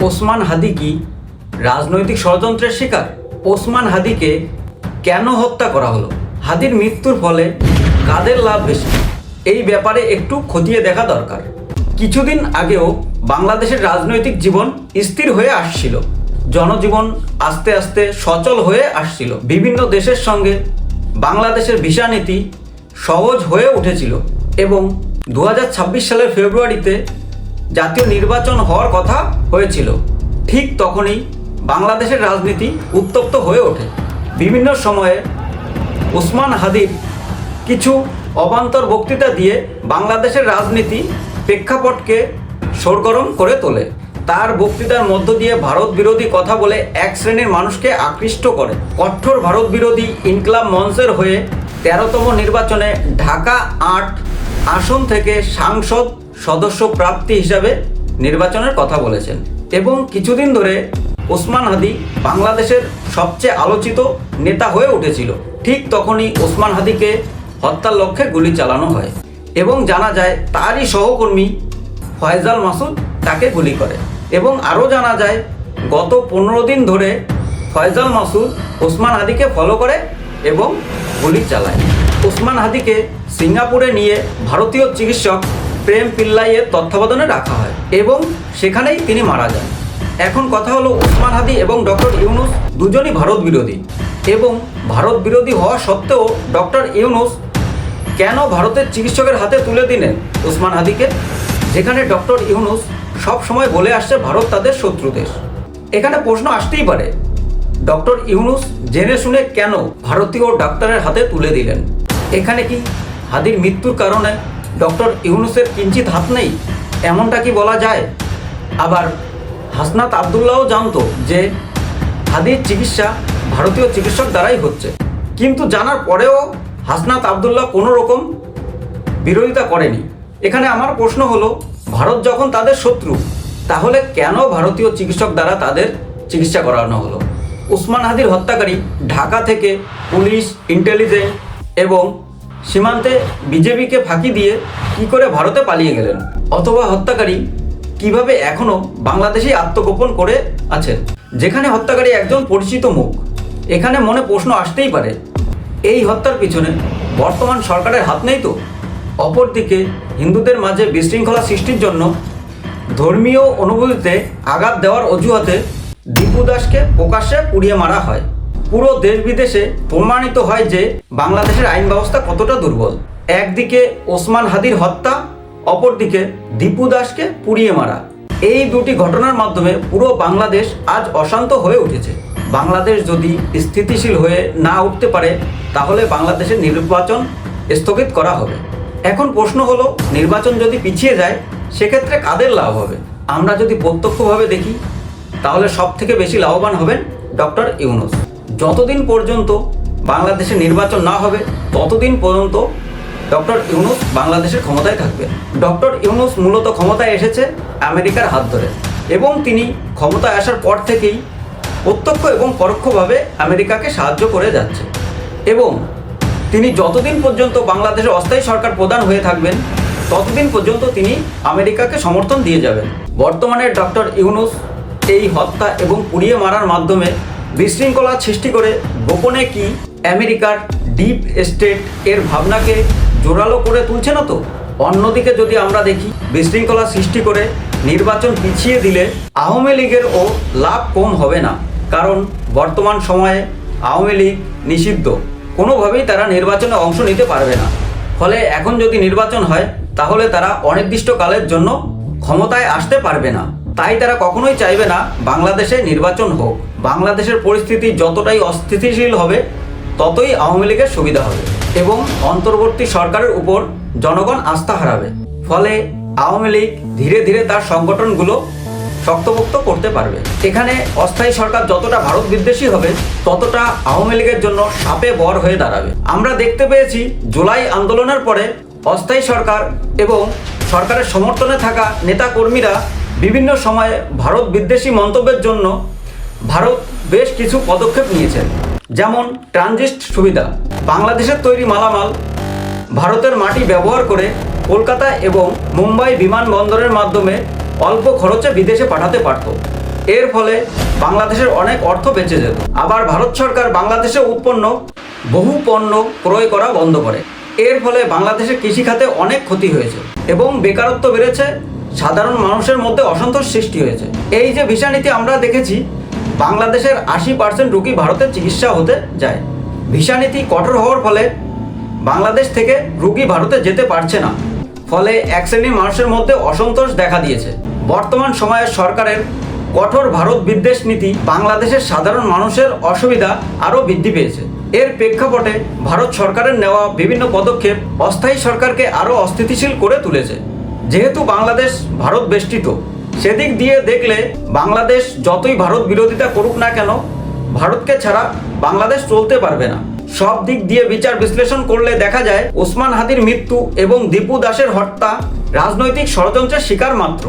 ওসমান হাদি কি রাজনৈতিক ষড়যন্ত্রের শিকার? ওসমান হাদিকে কেন হত্যা করা হলো? হাদির মৃত্যুর ফলে কাদের লাভ বেশি? এই ব্যাপারে একটু খতিয়ে দেখা দরকার। কিছুদিন আগেও বাংলাদেশের রাজনৈতিক জীবন স্থির হয়ে আসছিল। জনজীবন আস্তে আস্তে সচল হয়ে আসছিল। বিভিন্ন দেশের সঙ্গে বাংলাদেশের ভিসা নীতি সহজ হয়ে উঠেছিল এবং দু হাজার ছাব্বিশ সালের ফেব্রুয়ারিতে জাতীয় নির্বাচন হওয়ার কথা হয়েছিল। ঠিক তখনই বাংলাদেশের রাজনীতি উত্তপ্ত হয়ে ওঠে। বিভিন্ন সময়ে উসমান হাদির কিছু অবান্তর বক্তৃতা দিয়ে বাংলাদেশের রাজনীতি প্রেক্ষাপটকে সরগরম করে তোলে। তার বক্তৃতার মধ্য দিয়ে ভারত বিরোধী কথা বলে এক শ্রেণির মানুষকে আকৃষ্ট করে। কঠোর ভারত বিরোধী ইনকলাব মঞ্চের হয়ে তেরোতম নির্বাচনে ঢাকা আট আসন থেকে সাংসদ সদস্য প্রাপ্তি হিসাবে নির্বাচনের কথা বলেছেন এবং কিছুদিন ধরে ওসমান হাদি বাংলাদেশের সবচেয়ে আলোচিত নেতা হয়ে উঠেছিল। ঠিক তখনই ওসমান হাদিকে হত্যার লক্ষ্যে গুলি চালানো হয় এবং জানা যায় তারই সহকর্মী ফয়জাল মাসুদ তাকে গুলি করে এবং আরও জানা যায় গত পনেরো দিন ধরে ফয়জাল মাসুদ ওসমান হাদিকে ফলো করে এবং গুলি চালায়। ওসমান হাদিকে সিঙ্গাপুরে নিয়ে ভারতীয় চিকিৎসক প্রেম পিল্লাইয়ের তত্ত্বাবধানে রাখা হয় এবং সেখানেই তিনি মারা যান। এখন কথা হলো ওসমান হাদি এবং ডক্টর ইউনুস দুজনই ভারত বিরোধী এবং ভারত বিরোধী হওয়া সত্ত্বেও ডক্টর ইউনুস কেন ভারতের চিকিৎসকের হাতে তুলে দিলেন ওসমান হাদিকে? যেখানে ডক্টর ইউনুস সব সময় বলে আসছে, ভারত তাদের শত্রু দেশ। এখানে প্রশ্ন আসতেই পারে, ডক্টর ইউনুস জেনে শুনে কেন ভারতীয় ডাক্তারের হাতে তুলে দিলেন? এখানে কি হাদির মৃত্যুর কারণে ডক্টর ইউনুসের কিঞ্চিত হাত নেই, এমনটা কি বলা যায়? আবার হাসনাত আবদুল্লাহও জানতো যে হাদির চিকিৎসা ভারতীয় চিকিৎসক দ্বারাই হচ্ছে। কিন্তু জানার পরেও হাসনাত আবদুল্লাহ কোনো রকম বিরোধিতা করেনি। এখানে আমার প্রশ্ন হলো, ভারত যখন তাদের শত্রু, তাহলে কেন ভারতীয় চিকিৎসক দ্বারা তাদের চিকিৎসা করানো হলো? উসমান হাদির হত্যাকারী ঢাকা থেকে পুলিশ, ইন্টেলিজেন্স এবং সীমান্তে বিজেপিকে ফাঁকি দিয়ে কি করে ভারতে পালিয়ে গেলেন? অথবা হত্যাকারী কীভাবে এখনও বাংলাদেশেই আত্মগোপন করে আছেন? যেখানে হত্যাকারী একজন পরিচিত মুখ, এখানে মনে প্রশ্ন আসতেই পারে, এই হত্যার পিছনে বর্তমান সরকারের হাত নেই তো? অপরদিকে হিন্দুদের মাঝে বিশৃঙ্খলা সৃষ্টির জন্য ধর্মীয় অনুভূতিতে আঘাত দেওয়ার অজুহাতে দীপু দাসকে প্রকাশ্যে পুড়িয়ে মারা হয়। পুরো দেশ বিদেশে প্রমাণিত হয় যে বাংলাদেশের আইন ব্যবস্থা কতটা দুর্বল। একদিকে ওসমান হাদির হত্যা, অপরদিকে দীপু দাসকে পুড়িয়ে মারা। এই দুটি ঘটনার মাধ্যমে পুরো বাংলাদেশ আজ অশান্ত হয়ে উঠেছে। বাংলাদেশ যদি স্থিতিশীল হয়ে না উঠতে পারে, তাহলে বাংলাদেশের নির্বাচন স্থগিত করা হবে। এখন প্রশ্ন হলো, নির্বাচন যদি পিছিয়ে যায়, সেক্ষেত্রে কাদের লাভ হবে? আমরা যদি প্রত্যক্ষভাবে দেখি, তাহলে সব থেকে বেশি লাভবান হবেন ডক্টর ইউনুস। যতদিন পর্যন্ত বাংলাদেশে নির্বাচন না হবে, ততদিন পর্যন্ত ডক্টর ইউনুস বাংলাদেশের ক্ষমতায় থাকবে। ডক্টর ইউনুস মূলত ক্ষমতায় এসেছে আমেরিকার হাত ধরে এবং তিনি ক্ষমতায় আসার পর থেকেই প্রত্যক্ষ এবং পরোক্ষভাবে আমেরিকাকে সাহায্য করে যাচ্ছে। এবং তিনি যতদিন পর্যন্ত বাংলাদেশের অস্থায়ী সরকার প্রধান হয়ে থাকবেন, ততদিন পর্যন্ত তিনি আমেরিকাকে সমর্থন দিয়ে যাবেন। বর্তমানে ডক্টর ইউনুস এই হত্যা এবং পুড়িয়ে মারার মাধ্যমে বিশৃঙ্খলা সৃষ্টি করে গোপনে কি আমেরিকার ডিপ স্টেট এর ভাবনাকে জোরালো করে তুলছে না তো? অন্যদিকে যদি আমরা দেখি, বিশৃঙ্খলা সৃষ্টি করে নির্বাচন পিছিয়ে দিলে আওয়ামী লীগেরও লাভ কম হবে না, কারণ বর্তমান সময়ে আওয়ামী লীগ নিষিদ্ধ। কোনোভাবেই তারা নির্বাচনে অংশ নিতে পারবে না। ফলে এখন যদি নির্বাচন হয়, তাহলে তারা অনির্দিষ্টকালের জন্য ক্ষমতায় আসতে পারবে না। তাই তারা কখনোই চাইবে না বাংলাদেশে নির্বাচন হোক। বাংলাদেশের পরিস্থিতি যতটাই অস্থিতিশীল হবে, ততই আওয়ামী লীগের সুবিধা হবে এবং অন্তর্বর্তী সরকারের উপর জনগণ আস্থা হারাবে। ফলে আওয়ামী লীগ ধীরে ধীরে তার সংগঠনগুলো শক্তপোক্ত করতে পারবে। এখানে অস্থায়ী সরকার যতটা ভারত বিদ্বেষী হবে, ততটা আওয়ামী লীগের জন্য সাপে বর হয়ে দাঁড়াবে। আমরা দেখতে পেয়েছি জুলাই আন্দোলনের পরে অস্থায়ী সরকার এবং সরকারের সমর্থনে থাকা নেতা কর্মীরা বিভিন্ন সময়ে ভারত বিদ্বেষী মন্তব্যের জন্য ভারত বেশ কিছু পদক্ষেপ নিয়েছেন যেমন ট্রানজিট সুবিধা, বাংলাদেশের তৈরি মালামাল, ভারতের মাটি ব্যবহার করে কলকাতা এবং মুম্বাই বিমানবন্দরের মাধ্যমে অল্প খরচে বিদেশে পাঠাতে পারত। এর ফলে বাংলাদেশের অনেক অর্থ বেঁচে যেত। আবার ভারত সরকার বাংলাদেশে উৎপন্ন বহু পণ্য ক্রয় করা বন্ধ করে। এর ফলে বাংলাদেশের কৃষিখাতে অনেক ক্ষতি হয়েছে এবং বেকারত্ব বেড়েছে। সাধারণ মানুষের মধ্যে অসন্তোষ সৃষ্টি হয়েছে। এই যে ভিসা নীতি আমরা দেখেছি বাংলাদেশের আশি পার্সেন্ট রুগী ভারতে চিকিৎসা হতে যায়। ভিসা নীতি কঠোর হওয়ার ফলে বাংলাদেশ থেকে রুগী ভারতে যেতে পারছে না। ফলে এক শ্রেণির মানুষের মধ্যে অসন্তোষ দেখা দিয়েছে। বর্তমান সময়ে সরকারের কঠোর ভারত বিদ্বেষ নীতি বাংলাদেশের সাধারণ মানুষের অসুবিধা আরও বৃদ্ধি পেয়েছে। এর প্রেক্ষাপটে ভারত সরকারের নেওয়া বিভিন্ন পদক্ষেপ অস্থায়ী সরকারকে আরও অস্থিতিশীল করে তুলেছে। যেহেতু বাংলাদেশ ভারত বেষ্টিত সেদিক দিয়ে দেখলে বাংলাদেশ যতই ভারত বিরোধিতা করুক না কেন, ভারতকে ছাড়া বাংলাদেশ চলতে পারবে না। সব দিক দিয়ে বিচার বিশ্লেষণ করলে দেখা যায়, ওসমান হাদির মৃত্যু এবং দীপু দাসের হত্যা রাজনৈতিক ষড়যন্ত্রের শিকার মাত্র।